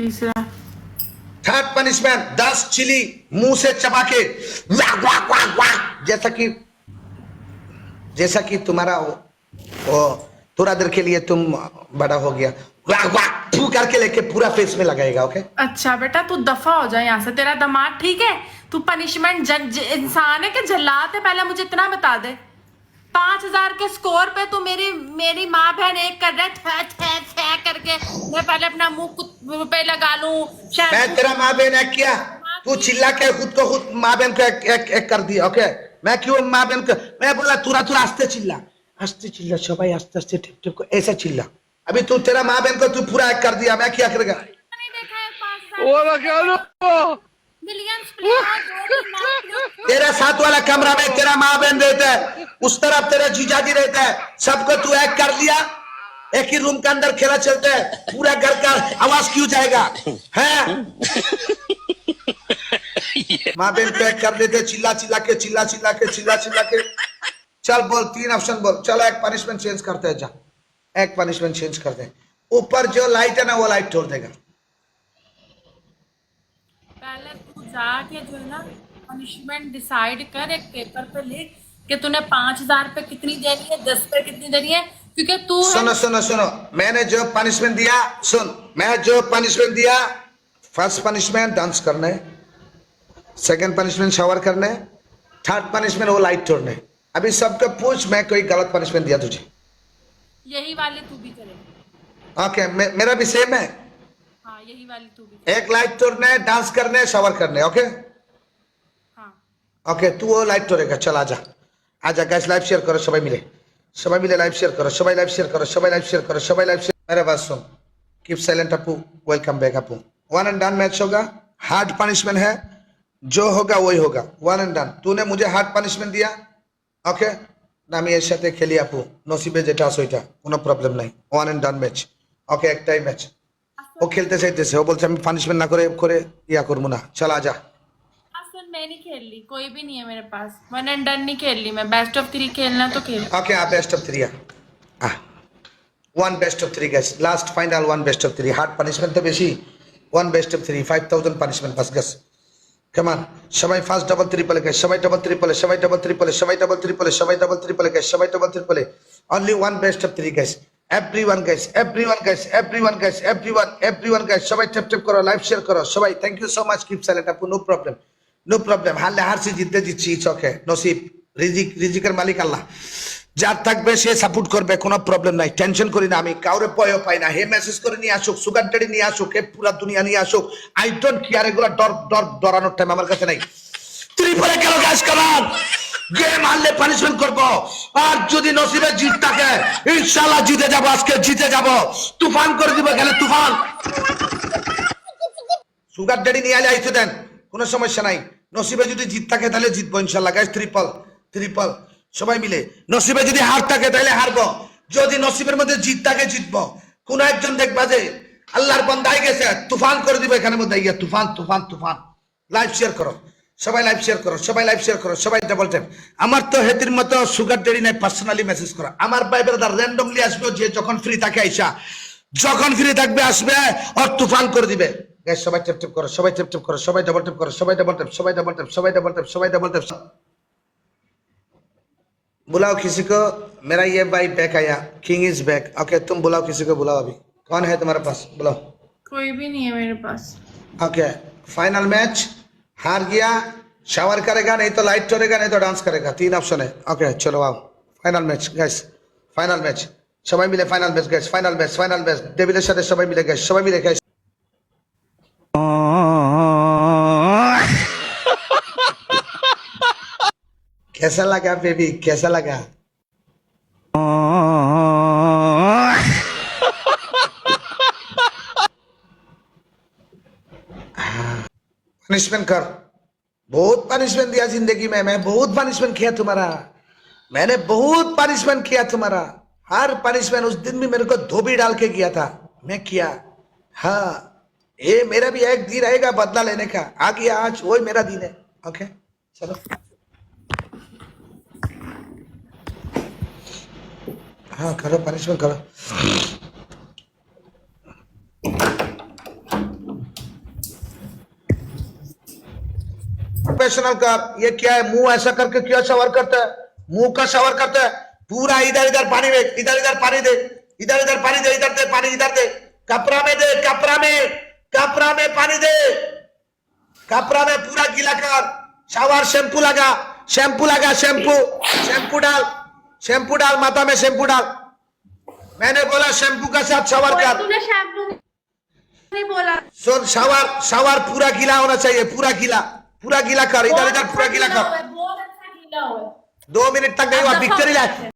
तीसरा। Third punishment दस chilli मुँह से चबा के वाक वाक वाक वाक जैसा कि जैसा कि तुम्हारा वो, थोड़ा देर के लिए तुम बड़ा हो गया। वाक वाक फू करके लेके पूरा फेस में लगाएगा ओके अच्छा बेटा तू दफ़ा हो जा यहाँ से। तेरा दिमाग ठीक है? तू पनिशमेंट इंसान है कि जल्लाद है? पहले मुझे इतना बता दे। पाँच हज़ार के स्कोर पे तू मेरी मेरी माँ बहन एक कर रहा है थे, थे, थे करके। मैं पहले अपना मुँह पे लगा लूँ मैं तेरा माँ बहन एक किया? तू चिल्ला के खुद को खुद माँ बहन को एक, एक, एक कर दिया ओके? मैं क्यों माँ बहन को मैं बोला तुरा तुरा आस्ते चिल्ला। आस्ते चिल्ला सबाई आस्ते आस्ते टिप टिप को ऐसा चिल्ला। अभी तू तेरा माँ बहन को तू पूरा एक कर दिया मैं क्या करेगा? तेरे साथ वाला कमरा में तेरा माँ बहन रहता है। उस तरफ़ तेरा जीजा जी रहता है। सबको तू एक कर लिया। एक ही रूम के अंदर खेला चलता है। पूरा घर का आवाज़ क्यों जाएगा? है? माँ बहन को एक कर देते चिल्ला चिल्ला के चिल्ला चिल्ला के चिल्ला चिल्ला के। चल बोल तीन ऑप्शन बोल। चलो एक पनिशमेंट चेंज करते हैं। जा। एक पनिशमेंट चेंज करते हैं। ऊपर जो लाइट है ना वो लाइट छोड़ देगा। तू जाके जो है ना पनिशमेंट डिसाइड कर एक पेपर पे लिख कि तूने पाँच हज़ार पे कितनी देनी है दस पे कितनी देनी है क्योंकि तू सुनो सुनो सुनो। मैंने जो पनिशमेंट दिया सुन। मैं जो पनिशमेंट दिया फ़र्स्ट पनिशमेंट डांस करने सेकंड पनिशमेंट शावर करने थर्ड पनिशमेंट वो लाइट तोड़ने। अभी सबको पूछ मैं कोई गलत पनिशमेंट दिया तुझे? यही वाले तू भी करेगा। ओके okay, मे, मेरा भी सेम है। हाँ यही वाली तू भी एक लाइट तोड़ने डांस करने शावर करने ओके हाँ ओके तू वो लाइट तोड़ेगा चल आजा आजा गैस लाइव शेयर करो सबाई मिले সবাই মিলে লাইভ শেয়ার করো সবাই লাইভ শেয়ার করো সবাই লাইভ শেয়ার করো সবাই লাইভ শেয়ার मेरे बात सुन keep silent Apu welcome back Apu one and done match होगा हार्ड पनिशमेंट है जो होगा वही होगा वन एंड डन तूने मुझे हार्ड पनिशमेंट दिया ওকে না আমি এর সাথে খেলি আপু নসিবে যেটা আছে ওইটা কোনো প্রবলেম নাই one and done match okay একটাই ম্যাচ ও খেলতে চাইতেছে ও বলছে আমি পানিশমেন্ট না করে করে ইয়া করবো না চল আজা असल मैं नहीं खेल ली कोई भी नहीं है मेरे पास वन एंड डन नहीं खेल ली मैं बेस्ट ऑफ थ्री खेलना तो खेल Okay, ah, best of three. Ah. One best of three, guys. Last final one best of three. Hard punishment তো বেশি one best of three. Five thousand punishment বাস গাছ Come on. সবাই first double ত্রিপলে গাছ সবাই double ত্রিপলে সবাই double ত্রিপলে সবাই ডাবল ত্রিপলে সবাই ডাবল ত্রিপলে গাছ সবাই double ত্রিপলে only one best of three guys everyone guys everyone guys everyone guys everyone everyone guys সবাই ট্যাপ ট্যাপ করো লাইভ শেয়ার করো, সবাই thank you so much keep silent আপু নো প্রবলেম নো প্রবলেম হারলে হারছি, জিততে জিতছি ইটস ওকে নসিব, রিজিক, রিজিকের মালিক আল্লাহ, যার থাকবে সে সাপোর্ট করবে, কোনো প্রবলেম নাই টেনশন করি না আমি, কাউরে পয়ও পাই না, হে মেসেজ করে নিয়ে আসুক সুগার ডেডি নিয়ে আসুক, হে পুরা দুনিয়া নিয়ে আসুক আই ডোন্ট কেয়ার এগুলো ডর ডর, ডরানোর টাইম আমার কাছে নাই। ত্রিপুরে গেল গ্যাস কামান হারলে পানিশমেন্ট করব। আর যদি নসিবে জিত থাকে ইনশাল্লাহ জিতে যাব, আজকে জিতে যাব। তুফান করে দিব এখানে, তুফান। সুগার ডেডি নিয়ে দেন, কোনো সমস্যা নাই। নসিবে যদি জিত থাকে, তাহলে জিতবো ইনশাল্লাহ গাইস ত্রিপল ত্রিপল সবাই মিলে। নসিবে যদি হার থাকে, তাহলে হারবো। যদি নসিবের মধ্যে জিত থাকে, জিতবো। কোন একজন দেখবা যে, আল্লাহর বন্দাই গেছে, তুফান করে দিবে এখানে মধ্যে তুফান তুফান তুফান। লাইভ শেয়ার করো। সবাই লাইভ শেয়ার করো সবাই লাইভ শেয়ার করো সবাই ডাবল টাইম আমার তো হেতির মতো সুগার ডেডি নাই পার্সোনালি মেসেজ করো আমার ভাই ব্রাদার র্যান্ডমলি আসবে যে যখন ফ্রি থাকে আইসা যখন ফ্রি থাকবে আসবে আর তুফান করে দিবে Guys, সবাই টেপ টেপ করো সবাই টেপ টেপ করো সবাই ডাবল টেপ করো সবাই ডাবল টেপ সবাই ডাবল টেপ সবাই ডাবল টেপ সবাই ডাবল টেপ बुलाओ किसी को मेरा ये भाई बैक आया किंग इज बैक ओके तुम बुलाओ किसी को बुलाओ अभी कौन है तुम्हारे पास बुलाओ कोई भी नहीं है मेरे पास ओके फाइनल मैच हार गया शावर करेगा नहीं तो लाइट करेगा नहीं तो डांस करेगा तीन ऑप्शन है ओके चलो आओ final match guys final match সবাই মিলে final match guys final match final match ডেভিলের সাথে সবাই মিলে গাইস সবাই মিলে গাইস कैसा लगा बेबी कैसा लगा पनिशमेंट कर। बहुत पनिशमेंट दिया ज़िंदगी में, मैं बहुत पनिशमेंट किया तुम्हारा। मैंने बहुत पनिशमेंट किया तुम्हारा। हर पनिशमेंट उस दिन भी मेरे को धोबी डाल के किया था। मैं किया। हाँ ये मेरा भी एक दिन रहेगा बदला लेने का। आ गया आज वही मेरा दिन है। ओके चलो। हाँ करो पनिशमेंट करो। प्रोफेशनल कर ये क्या है? मुँह ऐसा करके क्या शवर करता है? मुँह का शवर करता है? पूरा इधर इधर पानी दे इधर इधर पानी दे इधर इधर पानी दे इधर दे पानी इधर दे। कपड़ा में दे कपड़ा में कपड़ा में पानी दे। कपड़ा में पूरा गीला कर। शावर शैम्पू लगा शैम्पू लगा शैम्पू। शैम्पू डाल शैम्पू डाल माथा में शैम्पू डाल। मैंने बोला शैम्पू का साथ शावर कर। तूने शैम्पू नहीं बोला। सुन शावर शावर पूरा गीला होना चाहिए पूरा गीला। पूरा गीला कर इधर इधर पूरा गीला कर अच्छा। दो मिनट तक नहीं हुआ हो जाते हैं।